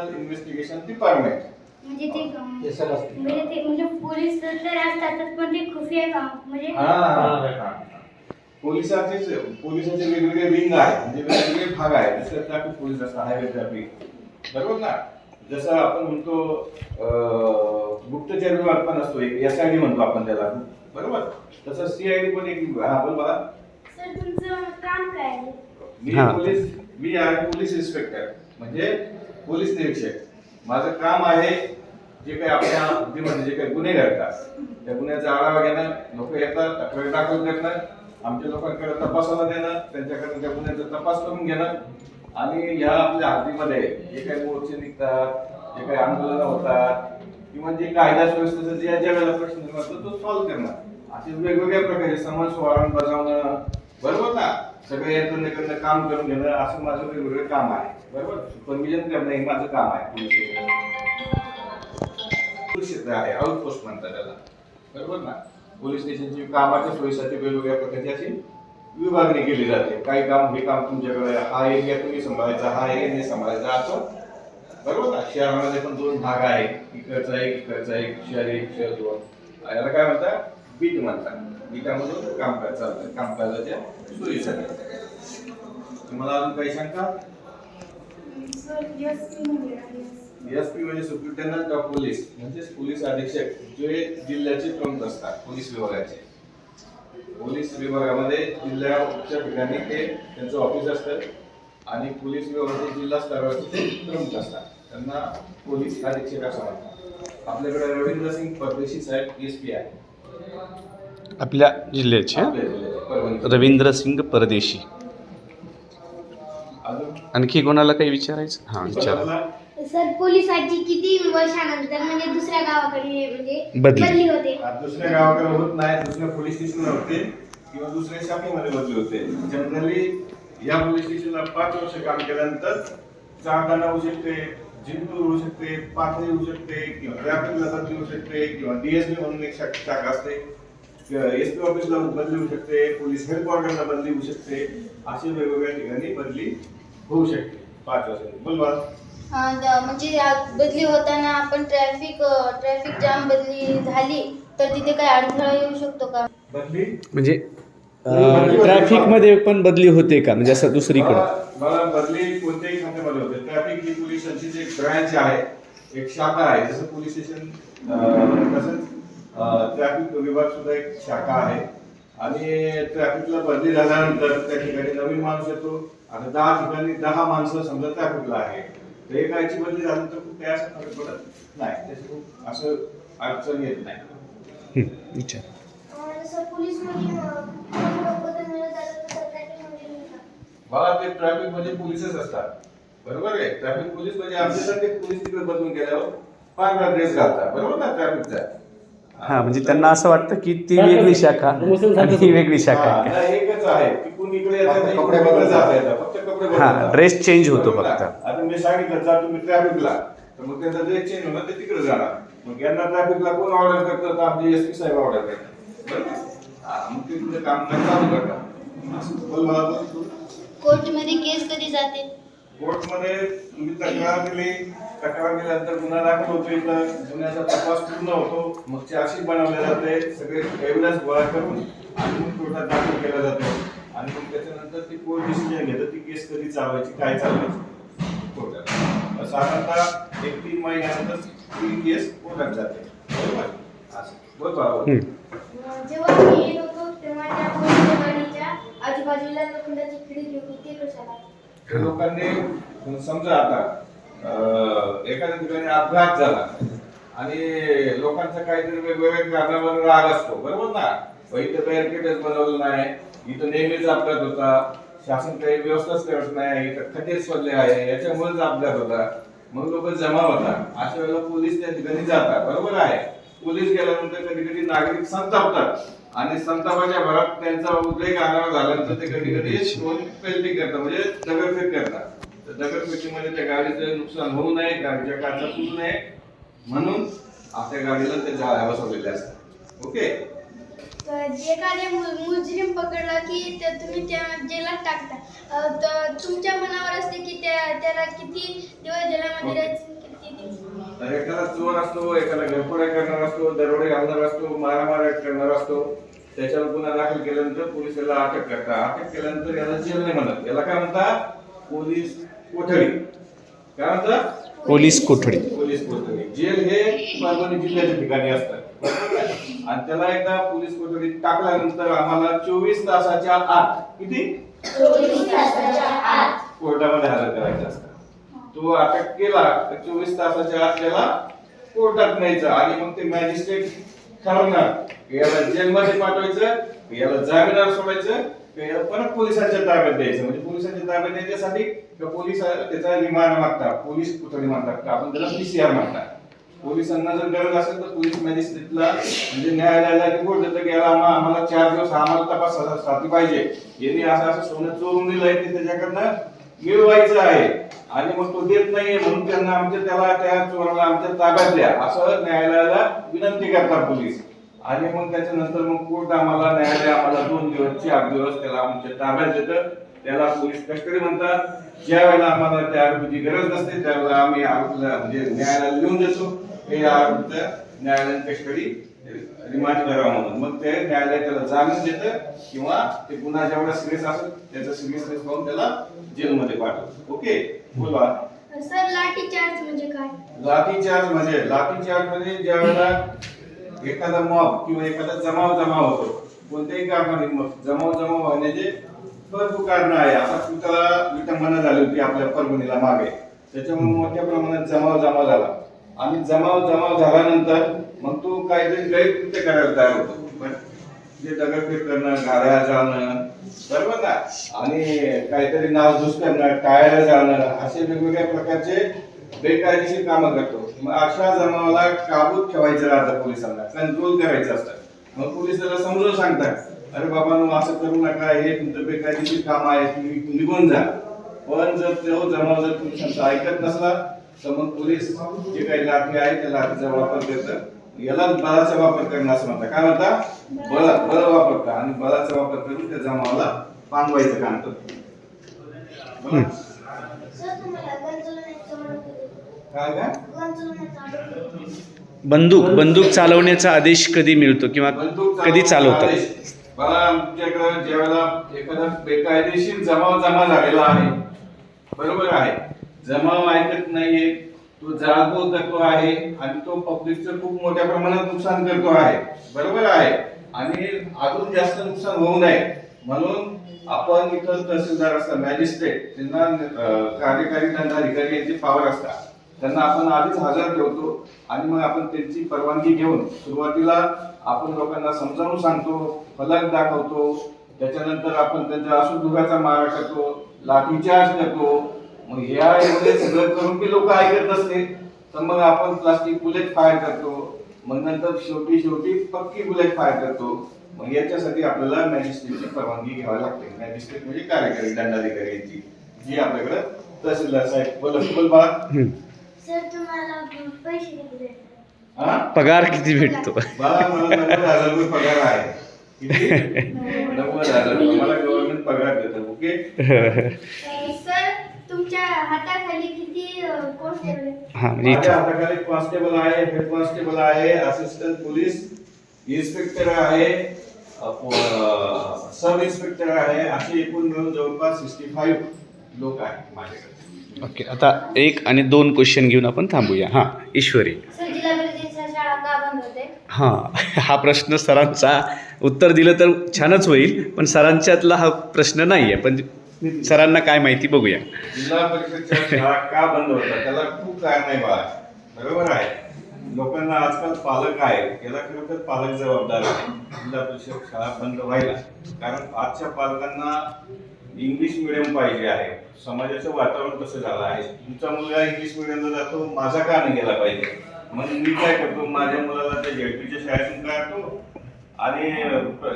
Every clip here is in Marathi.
इन्व्हेस्टिगेशन डिपार्टमेंट म्हणजे ते का- ते सर असते. म्हणजे ते म्हणजे पोलीस तर असतातच पण ते खुफिया काम म्हणजे पोलिसाचेच पोलिसाचे वेगवेगळे विंग आहे म्हणजे वेगवेगळे भाग आहे जसं ट्रॅफिक पोलीस असतात. हायवे ट्रॅफिक बरोबर ना? जसं आपण म्हणतो गुप्तचर विभाग पण असतो. एक एस आय डी म्हणतो आपण त्याला. बरोबर? तसं सीआयडी पण एक हा बोल मला सर तुमचं काम काय आहे? मी हा. पोलीस मी आहे पोलीस इन्स्पेक्टर. म्हणजे पोलीस निरीक्षक. माझं काम आहे जे काही आपल्या हद्दीमध्ये जे काही गुन्हे घडतात त्या गुन्ह्याचा आढावा घेणं लोक येतात तक्रार दाखल करणं आमच्या लोकांकडे तपासाला देणं त्यांच्याकडे त्या गुन्ह्याचा तपास करून घेणं आणि ह्या आपल्या हद्दीमध्ये जे काही मोर्चे निघतात जे काही आंदोलनं होतात किंवा जे कायदा सुव्यवस्थेचा ज्या ज्या वेळेला प्रश्न निर्माण होतो तो सॉल्व्ह करणं. असे वेगवेगळ्या प्रकारचे समाज वॉरंट बजावणं बरोबर ना सगळे यंत्रणेकडनं काम करून घेणं असं माझं वेगवेगळं काम आहे. बरोबर? सुपरविजन करणं हे माझं काम आहे पोलीस स्टेशन क्षेत्र आहे आउटपोस्ट म्हणतात त्याला. बरोबर ना? पोलीस स्टेशनची कामाच्या सोयीसाठी वेगवेगळ्या प्रकारची अशी विभागणी केली जाते. काही काम हे काम तुमच्याकडे हा एरिया तुम्ही सांभाळायचा हा एरिया सांभाळायचा असं. बरोबर ना? शहरामध्ये पण दोन भाग आहेत. इकडचा एक इकडचा एक शहर एक शहर दोन. याला काय म्हणतात? बीट म्हणतात. बीटामधून कामकाज चालतं कामकाजाच्या सोयीसाठी तुम्हाला अजून काही शंका सर यस मी म्हणजे एस पी म्हणजे सुप्रिटेंडंट ऑफ पोलीस म्हणजेच पोलीस अधीक्षक जे जिल्ह्याचे प्रमुख असतात पोलीस विभागाचे. पोलीस विभागामध्ये जिल्ह्याच्या ठिकाणी ते त्यांचं ऑफिस असतं आणि पोलीस विभागाचे जिल्हा स्तरावरचे प्रमुख असतात. त्यांना पोलीस अधीक्षक असं म्हणतात. आपल्याकडे रवींद्र सिंग परदेशी साहेब एस पी आहे आपल्या जिल्ह्याचे? रवींद्र सिंग परदेशी. आणखी कोणाला काही विचारायचं? हां विचारा. विचारला सर पोलिसाची किती वर्षानंतर म्हणजे दुसऱ्या गावाकडे म्हणजे बदली. बदली होते. आज दुसऱ्या गावाकडे होत नाही दुसऱ्या पोलीस स्टेशनला होते किंवा दुसऱ्या शाखेमध्ये बदली होते. जनरली या पोलीस स्टेशनला पाच वर्ष काम केल्यानंतर चारदाना होऊ शकते जिंतूर होऊ शकते पाथरी होऊ शकते किंवा ट्रॅफिकला बदली होऊ शकते किंवा डीएसपी म्हणून एक शाख- शाखा असते. एस पी ऑफिसला बदली होऊ शकते पोलीस हेडक्वार्टरला बदली होऊ शकते. अशी वेगवेगळ्या ठिकाणी बदली होऊ शकते. पाच वर्षांनी. बोलवा हा, द- म्हणजे आ- बदली होताना आपण ट्रॅफिक ट्रॅफिक जाम बदली झाली तर तिथे काही अडथळा येऊ शकतो का? बदली? म्हणजे ट्रॅफिकमध्ये पण बदली होते का? म्हणजे असं दुसरीकडं? मला- मला बदली कोणत्याही खात्यामध्ये होते. ट्रॅफिक ही पोलिसांची जी एक ब्रँच आहे एक शाखा आहे. जसं पोलीस स्टेशन तसंच ट्रॅफिक विभाग सुद्धा एक शाखा आहे. आणि ट्रॅफिकला बदली झाल्यानंतर त्या ठिकाणी नवीन माणूस येतो. आणि दहा ठिकाणी दहा माणसं समजा ट्रॅफिकला आहे तर एकाची बदली झाल्यानंतर खूप काय असं फरक पडत नाही. त्याची खूप असं अडचण येत नाही. तर? मला ते ट्रॅफिक म्हणजे पोलीसच असतात. बरोबर आहे? ट्रॅफिक पोलीस म्हणजे आमच्यासारखे पोलीस तिकडे बदलून गेल्यावर पांढरा ड्रेस घालतात. बरोबर ना ट्रॅफिकचा हां म्हणजे त्यांना असं वाटतं की ती वेगळी शाखा. आणि ही वेगळी शाखा हा, आहे नाही, एकच आहे की कुणी इकडे कपडे बदलतात. जाता. फक्त कपडे हा, dress change होतो? फक्त. आता मी सांगितलं जा तुम्ही ट्रॅफिकला तर मग त्यांचा ड्रेस चेंज होणार ते तिकडे जाणार मग यांना ट्रॅफिकला कोण ऑर्डर करतं तर आमचे एस पी साहेब ऑर्डर करतात बरोबर हा, मग ते तुझं काम चालू करतात बोल मला. कोर्टमध्ये केस कधी जाते कोर्टमध्ये तुम्ही तक्रार दिली. तक्रार दिल्यानंतर गुन्हा दाखल होतो इथं. गुन्ह्याचा तपास पूर्ण होतो. मग चार्जशीट बनवले जाते. सगळे एव्हिडन्स गोळा करून आणि कोर्टात दाखल केला जातो. आणि मग त्याच्यानंतर ती कोर्ट डिसिजन घेतं. ती केस कधी चालवायची काय चालवायची? कोर्टात. साधारणतः एक तीन महिन्यानंतर ती केस कोर्टात जाते. बरोबर? असं. बरोबर. जेव्हा मी येत होतो तेव्हा त्या पोलीस गाडीच्या आजूबाजूला लोखंडाची खिडकी होती ते कशाला? त्या लोकांनी समजा आता एखाद्या ठिकाणी अपघात झाला आणि लोकांचा काहीतरी वेगवेगळ्या कारणावर राग असतो बरोबर ना? इथं बॅरिकेडच बनवलं नाही इथं नेहमीच अपघात होता शासन काही व्यवस्थाच करत नाही इथं खड्डेच पडले आहे याच्यामुळेच अपघात होता मग लोक जमा होतात. अशा वेळेला पोलीस त्या ठिकाणी जातात बरोबर आहे? पोलीस गेल्यानंतर कधी कधी नागरिक संतापतात. आणि संतापाच्या भरात त्यांचा उद्रेक आणावा झाल्यानंतर ते कधी कधी पेल्टिंग करतात म्हणजे दगडफेक करतात. तर दगडफेकीमध्ये त्या गाडीचं नुकसान होऊ नये गाडीच्या काचा फुटू नये. म्हणून आपल्या गाडीला ते जाळ्या बसवलेल्या असतात ओके? तर एखाद्या मु- मुजरीम पकडला की त्या तुम्ही त्या जेलात टाकता. तर तुमच्या मनावर असते की त्या त्याला किती दिवस जेलामध्ये ओके. राहायचं असतो एखादा घरफोड्या करणार असतो दरोडे घालणार असतो मारामार करणार असतो त्याच्यावर गुन्हा दाखल केल्यानंतर पोलीस याला अटक करतात. अटक केल्यानंतर याला जेल नाही म्हणत. याला काय म्हणतात? पोलीस कोठडी. काय म्हणतात? पोलीस कोठडी. पोलीस कोठडी. जेल हे परभणी जिल्ह्याच्या ठिकाणी असतात? आणि त्याला एकदा पोलीस कोठडीत टाकल्यानंतर आम्हाला चोवीस तासाच्या आत किती? कोर्टामध्ये हजर करायचं असतं. तो अटक केला तर चोवीस तासाच्या आत त्याला कोर्टात न्यायचं आणि मग ते मॅजिस्ट्रेट ठरवणार. याला जेलमध्ये पाठवायचं याला जामिनावर सोडायचं याला परत पोलिसांच्या ताब्यात द्यायचं. म्हणजे पोलिसांच्या ताब्यात द्यायच्यासाठी का पोलीस त्याचा रिमांड मागतात. पोलीस पुतळी मागतात. का आपण त्याला पीसीआर मागतात पोलिसांना जर गरज असेल तर पोलीस मॅजिस्ट्रेटला म्हणजे न्यायालयाला रिपोर्ट देतं की याला आम्हाला चार दिवस आम्हाला तपासासाठी पाहिजे. यांनी असं असं सोनं चोरून दिलंय ते त्याच्याकडनं मिळवायचं आहे. आणि मग तो देत नाहीये म्हणून त्यांना आमच्या त्याला त्या चोराला आमच्या ताब्यात द्या असं न्यायालयाला विनंती करतात पोलीस. आणि मग त्याच्यानंतर मग कोर्ट आम्हाला न्यायालय आम्हाला दोन दिवस चार दिवस त्याला आमच्या ताब्यात देतं. त्याला पोलीस कस्टडी म्हणतात. ज्या वेळेला आम्हाला त्या आरोपीची गरज नसते त्यावेळेला आम्ही आरोपीला म्हणजे न्यायालयाला लिहून देतो. हे आरोपीचं न्यायालयीन कस्टडी रिमांड करावा म्हणून. मग ते न्यायालय त्याला जामीन देतं किंवा ते गुन्हा जेवढा सिरियस असेल त्याचा सिरियसनेस पाहून त्याला जेलमध्ये पाठवतो. ओके? बोला सर लाठी चार्ज म्हणजे काय? लाठी चार्ज म्हणजे लाठी चार्ज म्हणजे ज्या वेळेला एखादा मॉब किंवा एखादा जमाव जमाव होतो कोणत्याही कारणाने मग जमाव जमाव होण्याचे भरपूर कारण आहे. आता तू त्याला विटंबना झाली होती आपल्या परभणीला मागे. त्याच्यामुळे मोठ्या प्रमाणात जमाव जमा झाला. आणि जमाव जमाव झाल्यानंतर मग तो काहीतरी गैरकृत्य करायला तयार होतो. पण जे दगडफेक करणं गाड्या जाणं बरोबर ना आणि काहीतरी नासधूस करणं टाळायला जाणं असे वेगवेगळ्या प्रकारचे बेकायदेशीर कामं करतो. मग अशा जमावाला काबूत ठेवायचं राहतं पोलिसांना कंट्रोल करायचं असतं. मग पोलीस त्याला समजून सांगतात अरे बाबा असं करू नका हे तुमचं बेकायदेशीर काम आहे तुम्ही निघून जा. पण जर तो जमाव जर पोलिसांचं ऐकत नसला तर मग पोलीस जे काही लाठी आहे त्या लाठीचा वापर करतात याला बळाचा वापर करणं असं म्हणतात. काय म्हणतात बळ बळ वापरतात आणि बळाचा वापर करून त्या जमावाला पांगवायचं काम करतो. म्हणत. काय काय. बंदूक बंदूक चालवण्याचा आदेश कधी मिळतो किंवा बंदूक कधी चालवतात? आदेश. मला आमच्याकडे ज्यावेळेला एखादा बेकायदेशीर जमाव जमा झालेला आहे बरोबर आहे. जमाव ऐकत नाहीये तो जाळपोळ करतो आहे आणि तो पब्लिकचं खूप मोठ्या प्रमाणात नुकसान करतो आहे. बरोबर आहे. आणि अजून जास्त नुकसान होऊ नये. म्हणून आपण इथं तहसीलदार असतात मॅजिस्ट्रेट त्यांना अं, कार्यकारी दंडाधिकारी यांची पावर असतात. त्यांना आपण आधीच हजर ठेवतो आणि मग आपण त्यांची परवानगी घेऊन सुरुवातीला आपण लोकांना समजावून सांगतो फलक दाखवतो. त्याच्यानंतर आपण त्यांच्या अशुद्धुराचा मारा करतो लाठीचार्ज करतो. मग या एवढे सगळं करून बी लोक ऐकत नसते तर मग आपण प्लास्टिक बुलेट फायर करतो. मग नंतर शेवटी शेवटी पक्की बुलेट फायर करतो. मग याच्यासाठी आपल्याला मॅजिस्ट्रेटची परवानगी घ्यावी लागते. मॅजिस्ट्रेट म्हणजे कार्यकारी दंडाधिकारी यांची जी आपल्याकडे तहसीलदार साहेब. बोल बोल बाळा. सर तुम्हाला पैसे किती हा? पगार किती भेटतो? मला मला नव्वद हजार रुपये पगार आहे. किती? नव्वद हजार. रुपये मला गव्हर्नमेंट पगार देतं ओके अं, सर तुमच्या हाताखाली किती कॉन्स्टेबल आहेत हा म्हणजे इथं. कॉन्स्टेबल आहे हेड कॉन्स्टेबल आहे असिस्टंट पोलीस इन्स्पेक्टर आहे सब इन्स्पेक्टर आहे असे एकूण मिळून जवळपास सिक्स्टी फाईव्ह लोक आहेत माझ्याकडे. ओके आता एक आणि दोन क्वेश्चन घेऊन आपण थांबूया. हां ईश्वरी. सर जिल्हा परिषदेच्या शाळा का बंद होते? हां हा प्रश्न सरांचा उत्तर दिलं तर छानच होईल पण सरांच्यातला हा प्रश्न नाही आहे पण सरांना काय माहिती बघूया. जिल्हा परिषदच्या शाळा का बंद होतात? त्याला खूप कारण आहे बाळा. बरोबर आहे. लोकांना आजकाल पालक आहेत याला खरं तर पालक जबाबदार आहे. जिल्हा परिषद शाळा बंद व्हायला. कारण आजच्या पालकांना इंग्लिश मिडियम पाहिजे आहे. समाजाचं वातावरण तसं झालं आहे? तुमचा मुलगा इंग्लिश मिडियमला जातो. माझा का नाही गेला पाहिजे? मग मी काय करतो? माझ्या मुलाला त्या जेडपीच्या शाळेतून काढतो आणि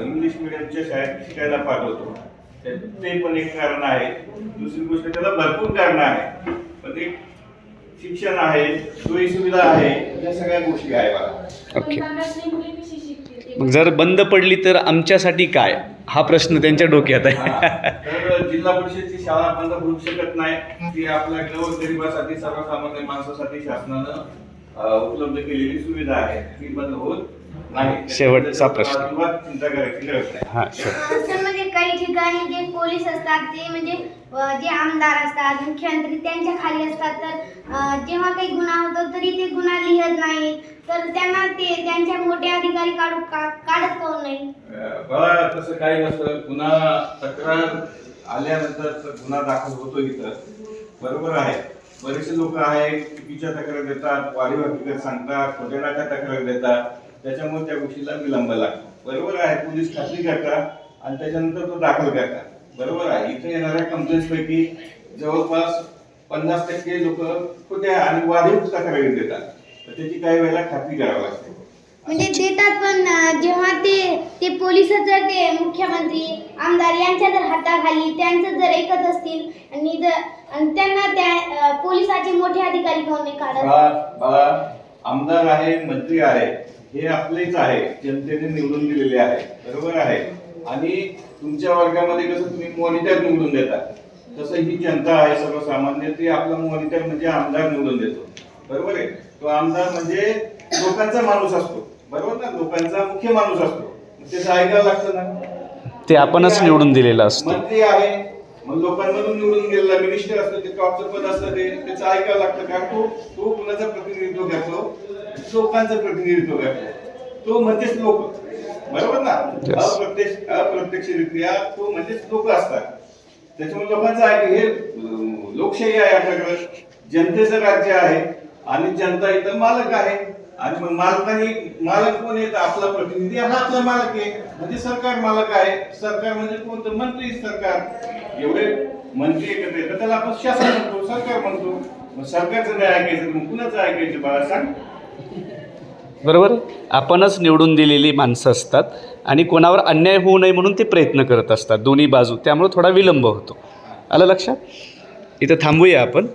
इंग्लिश मिडियमच्या शाळेत शिकायला पाठवतो. ते ते पण एक कारण आहे. दुसरी गोष्ट त्याला भरपूर कारण आहे. पण एक शिक्षण आहे सोयी सुविधा आहे या सगळ्या गोष्टी आहे मला ओके. मग जर बंद पडली तर आमच्यासाठी काय? हा प्रश्न त्यांच्या डोक्यात आहे. तर जिल्हा परिषदची शाळा बंद होऊ शकत नाही. ती आपल्या गरीबासाठी सर्वसामान्य माणसासाठी शासनानं उपलब्ध केलेली सुविधा आहे. ती बंद होत शेवटचा प्रश्न. हां सर म्हणजे काही ठिकाणी जे पोलीस असतात ते म्हणजे जे आमदार असतात मुख्यमंत्री त्यांच्या खाली असतात तर जेव्हा काही गुन्हा होतो तरी ते गुन्हा लिहत नाही. तर त्यांना ते त्यांच्या मोठे अधिकारी काढू का काढत काऊन नाही? बघा तसं काही नसतं. गुन्हा तक्रार आल्यानंतर गुन्हा दाखल होतो इथं. बरोबर आहे. बरेचसे लोक आहेत चुकीच्या तक्रार देतात वाढीव हकीकत सांगतात खोटेनाच्या तक्रार देतात. त्याच्यामुळे त्या गोष्टीला विलंब लागतो. बरोबर आहे पोलीस खात्री करतात आणि त्याच्यानंतर तो दाखल करतात बरोबर आहे इथे येणाऱ्या कंप्लेंट्स पैकी जवळपास पन्नास टक्के लोक खोट्या आणि वाढीव तक्रारी देतात. तर त्याची काही वेळेला खात्री करावी लागते. म्हणजे देतात पण जेव्हा ते ते पोलीस जर ते मुख्यमंत्री आमदार यांच्या जर हाताखाली त्यांचं जर ऐकत असतील आणि जर त्यांना त्या पोलिसाचे मोठे अधिकारी नाही काढत. आमदार आहे मंत्री आहे. हे आपलेच आहे जनतेने निवडून दिलेले आहे बरोबर आहे. आणि तुमच्या वर्गामध्ये कसं तुम्ही मॉनिटर निवडून देता? तसं ही जनता आहे सर्वसामान्य ते आपला मॉनिटर म्हणजे आमदार निवडून देतो. बरोबर आहे? तो आमदार म्हणजे लोकांचा माणूस असतो. बरोबर ना? लोकांचा मुख्य माणूस असतो. त्याचं ऐकायला लागतं ना? ते आपणच निवडून दिलेलं असतं. मंत्री आहे. मग लोकांमधून निवडून गेलेला मिनिस्टर असतं ते टॉपचं पद असतं ते त्याचं ऐकावं लागतं. कारण तो तो कुणाचं प्रतिनिधित्व करतो? लोकांचं प्रतिनिधित्व करतो तो म्हणजेच लोक बरोबर ना. अप्रत्यक्ष अप्रत्यक्षरित्या तो म्हणजेच लोक असतात. त्याच्यामुळे लोकांचं ऐक हे लोकशाही आहे आपल्याकडं. जनतेचं राज्य आहे आणि जनता इथं मालक आहे. आणि मग मालकाने मालक कोण येत आपला प्रतिनिधी हा आपला मालक आहे. म्हणजे सरकार मालक आहे. सरकार म्हणजे कोणतं? मंत्री सरकार. एवढे मंत्री एकत्र येतात. त्याला आपण शासन म्हणतो सरकार म्हणतो. मग सरकारचं नाही ऐकायचं मग कुणाचं ऐकायचं? बाळा सांग बरोबर? आपणच निवडून दिलेली माणसं असतात आणि कोणावर अन्याय होऊ नये म्हणून ते प्रयत्न करत असतात दोन्ही बाजू. त्यामुळे थोडा विलंब होतो. आलं लक्षात? इथं थांबूया आपण.